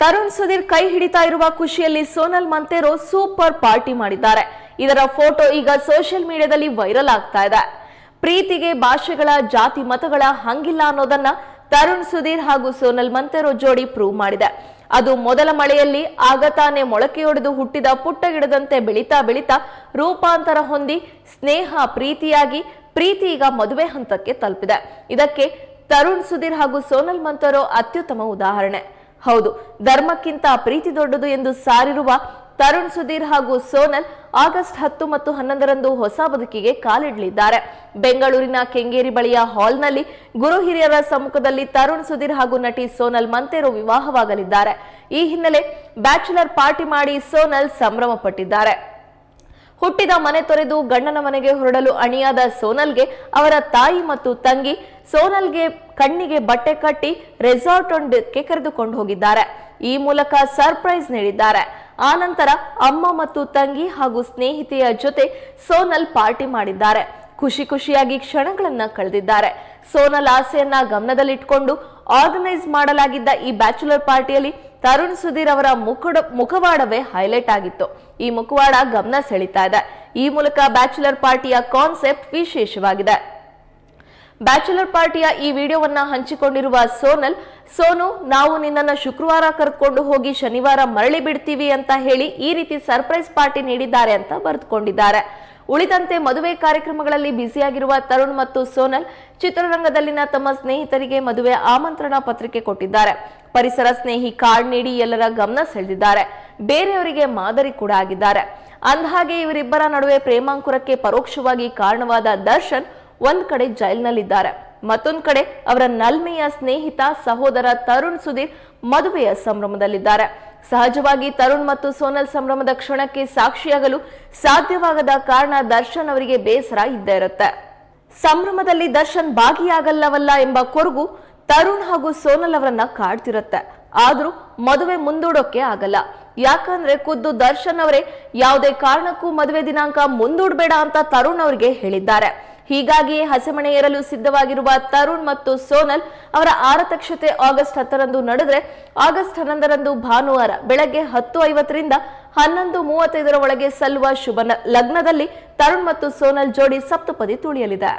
ತರುಣ್ ಸುಧೀರ್ ಕೈ ಹಿಡಿತಾ ಇರುವ ಖುಷಿಯಲ್ಲಿ ಸೋನಲ್ ಮಂತೇರೋ ಸೂಪರ್ ಪಾರ್ಟಿ ಮಾಡಿದ್ದಾರೆ. ಇದರ ಫೋಟೋ ಈಗ ಸೋಷಿಯಲ್ ಮೀಡಿಯಾದಲ್ಲಿ ವೈರಲ್ ಆಗ್ತಾ ಇದೆ. ಪ್ರೀತಿಗೆ ಭಾಷೆಗಳ ಜಾತಿ ಮತಗಳ ಹಂಗಿಲ್ಲ ಅನ್ನೋದನ್ನ ತರುಣ್ ಸುಧೀರ್ ಹಾಗೂ ಸೋನಲ್ ಮಂತೆರೋ ಜೋಡಿ ಪ್ರೂವ್ ಮಾಡಿದೆ. ಅದು ಮೊದಲ ಮಳೆಯಲ್ಲಿ ಆಗ ತಾನೇ ಮೊಳಕೆಯೊಡೆದು ಹುಟ್ಟಿದ ಪುಟ್ಟ ಗಿಡದಂತೆ ಬೆಳೀತಾ ಬೆಳೀತಾ ರೂಪಾಂತರ ಹೊಂದಿ ಸ್ನೇಹ, ಪ್ರೀತಿಯಾಗಿ ಪ್ರೀತಿ ಈಗ ಮದುವೆ ಹಂತಕ್ಕೆ ತಲುಪಿದೆ. ಇದಕ್ಕೆ ತರುಣ್ ಸುಧೀರ್ ಹಾಗೂ ಸೋನಲ್ ಮಂತರೋ ಅತ್ಯುತ್ತಮ ಉದಾಹರಣೆ. ಹೌದು, ಧರ್ಮಕ್ಕಿಂತ ಪ್ರೀತಿ ದೊಡ್ಡದು ಎಂದು ಸಾರಿರುವ ತರುಣ್ ಸುಧೀರ್ ಹಾಗೂ ಸೋನಲ್ ಆಗಸ್ಟ್ ಹತ್ತು ಮತ್ತು ಹನ್ನೊಂದರಂದು ಹೊಸ ಬದುಕಿಗೆ ಕಾಲಿಡಲಿದ್ದಾರೆ. ಬೆಂಗಳೂರಿನ ಕೆಂಗೇರಿ ಬಳಿಯ ಹಾಲ್ನಲ್ಲಿ ಗುರು ಹಿರಿಯರ ಸಮ್ಮುಖದಲ್ಲಿ ತರುಣ್ ಸುಧೀರ್ ಹಾಗೂ ನಟಿ ಸೋನಲ್ ಮಂತೇರು ವಿವಾಹವಾಗಲಿದ್ದಾರೆ. ಈ ಹಿನ್ನೆಲೆ ಬ್ಯಾಚುಲರ್ ಪಾರ್ಟಿ ಮಾಡಿ ಸೋನಲ್ ಸಂಭ್ರಮ ಪಟ್ಟಿದ್ದಾರೆ ಹುಟ್ಟಿದ ಮನೆ ತೊರೆದು ಗಂಡನ ಮನೆಗೆ ಹೊರಡಲು ಅಣಿಯಾದ ಸೋನಲ್ಗೆ ಅವರ ತಾಯಿ ಮತ್ತು ತಂಗಿ ಸೋನಲ್ಗೆ ಕಣ್ಣಿಗೆ ಬಟ್ಟೆ ಕಟ್ಟಿ ರೆಸಾರ್ಟ್ ಒಂದಕ್ಕೆ ಕರೆದುಕೊಂಡು ಹೋಗಿದ್ದಾರೆ. ಈ ಮೂಲಕ ಸರ್ಪ್ರೈಸ್ ನೀಡಿದ್ದಾರೆ. ಆನಂತರ ಅಮ್ಮ ಮತ್ತು ತಂಗಿ ಹಾಗೂ ಸ್ನೇಹಿತೆಯ ಜೊತೆ ಸೋನಲ್ ಪಾರ್ಟಿ ಮಾಡಿದ್ದಾರೆ. ಖುಷಿ ಖುಷಿಯಾಗಿ ಕ್ಷಣಗಳನ್ನ ಕಳೆದಿದ್ದಾರೆ. ಸೋನಲ್ ಆಸೆಯನ್ನ ಗಮನದಲ್ಲಿಟ್ಟುಕೊಂಡು ಆರ್ಗನೈಸ್ ಮಾಡಲಾಗಿದ್ದ ಈ ಬ್ಯಾಚುಲರ್ ಪಾರ್ಟಿಯಲ್ಲಿ ತರುಣ್ ಸುಧೀರ್ ಅವರ ಮುಖಡ, ಮುಖವಾಡವೇ ಹೈಲೈಟ್ ಆಗಿತ್ತು. ಈ ಮುಖವಾಡ ಗಮನ ಸೆಳೀತಾ ಇದೆ. ಈ ಮೂಲಕ ಬ್ಯಾಚುಲರ್ ಪಾರ್ಟಿಯ ಕಾನ್ಸೆಪ್ಟ್ ವಿಶೇಷವಾಗಿದೆ. ಬ್ಯಾಚುಲರ್ ಪಾರ್ಟಿಯ ಈ ವಿಡಿಯೋವನ್ನ ಹಂಚಿಕೊಂಡಿರುವ ಸೋನಲ್, ಸೋನು, ನಾವು ನಿನ್ನನ್ನು ಶುಕ್ರವಾರ ಕರೆದುಕೊಂಡು ಹೋಗಿ ಶನಿವಾರ ಮರಳಿ ಬಿಡ್ತೀವಿ ಅಂತ ಹೇಳಿ ಈ ರೀತಿ ಸರ್ಪ್ರೈಸ್ ಪಾರ್ಟಿ ನೀಡಿದ್ದಾರೆ ಅಂತ ಬರೆದುಕೊಂಡಿದ್ದಾರೆ. ಉಳಿದಂತೆ ಮದುವೆ ಕಾರ್ಯಕ್ರಮಗಳಲ್ಲಿ ಬ್ಯುಸಿಯಾಗಿರುವ ತರುಣ್ ಮತ್ತು ಸೋನಲ್ ಚಿತ್ರರಂಗದಲ್ಲಿನ ತಮ್ಮ ಸ್ನೇಹಿತರಿಗೆ ಮದುವೆ ಆಮಂತ್ರಣ ಪತ್ರಿಕೆ ಕೊಟ್ಟಿದ್ದಾರೆ. ಪರಿಸರ ಸ್ನೇಹಿ ಕಾರ್ಡ್ ನೀಡಿ ಎಲ್ಲರ ಗಮನ ಸೆಳೆದಿದ್ದಾರೆ. ಬೇರೆಯವರಿಗೆ ಮಾದರಿ ಕೂಡ ಆಗಿದ್ದಾರೆ. ಅಂದಹಾಗೆ ಇವರಿಬ್ಬರ ನಡುವೆ ಪ್ರೇಮಾಂಕುರಕ್ಕೆ ಪರೋಕ್ಷವಾಗಿ ಕಾರಣವಾದ ದರ್ಶನ್ ಒಂದ್ ಕಡೆ ಜೈಲ್ನಲ್ಲಿದ್ದಾರೆ. ಮತ್ತೊಂದ್ ಕಡೆ ಅವರ ನಲ್ಮೆಯ ಸ್ನೇಹಿತ ಸಹೋದರ ತರುಣ್ ಸುಧೀರ್ ಮದುವೆಯ ಸಂಭ್ರಮದಲ್ಲಿದ್ದಾರೆ. ಸಹಜವಾಗಿ ತರುಣ್ ಮತ್ತು ಸೋನಲ್ ಸಂಭ್ರಮದ ಕ್ಷಣಕ್ಕೆ ಸಾಕ್ಷಿಯಾಗಲು ಸಾಧ್ಯವಾಗದ ಕಾರಣ ದರ್ಶನ್ ಅವರಿಗೆ ಬೇಸರ ಇದ್ದೇ ಇರುತ್ತೆ. ಸಂಭ್ರಮದಲ್ಲಿ ದರ್ಶನ್ ಭಾಗಿಯಾಗಲ್ಲವಲ್ಲ ಎಂಬ ಕೊರಗು ತರುಣ್ ಹಾಗೂ ಸೋನಲ್ ಅವರನ್ನ ಕಾಡ್ತಿರುತ್ತೆ. ಆದ್ರೂ ಮದುವೆ ಮುಂದೂಡೋಕೆ ಆಗಲ್ಲ. ಯಾಕಂದ್ರೆ ಖುದ್ದು ದರ್ಶನ್ ಅವರೇ ಯಾವುದೇ ಕಾರಣಕ್ಕೂ ಮದುವೆ ದಿನಾಂಕ ಮುಂದೂಡಬೇಡ ಅಂತ ತರುಣ್ ಅವರಿಗೆ ಹೇಳಿದ್ದಾರೆ. ಹೀಗಾಗಿ ಹಸೆಮಣೆ ಏರಲು ಸಿದ್ಧವಾಗಿರುವ ತರುಣ್ ಮತ್ತು ಸೋನಲ್ ಅವರ ಆರತಕ್ಷತೆ ಆಗಸ್ಟ್ ಹತ್ತರಂದು ನಡೆದರೆ ಆಗಸ್ಟ್ ಹನ್ನೊಂದರಂದು ಭಾನುವಾರ ಬೆಳಗ್ಗೆ ಹತ್ತು ಐವತ್ತರಿಂದ ಹನ್ನೊಂದು ಮೂವತ್ತೈದರ ಒಳಗೆ ಸಲ್ಲುವ ಶುಭ ಲಗ್ನದಲ್ಲಿ ತರುಣ್ ಮತ್ತು ಸೋನಲ್ ಜೋಡಿ ಸಪ್ತಪದಿ ತುಳಿಯಲಿದೆ.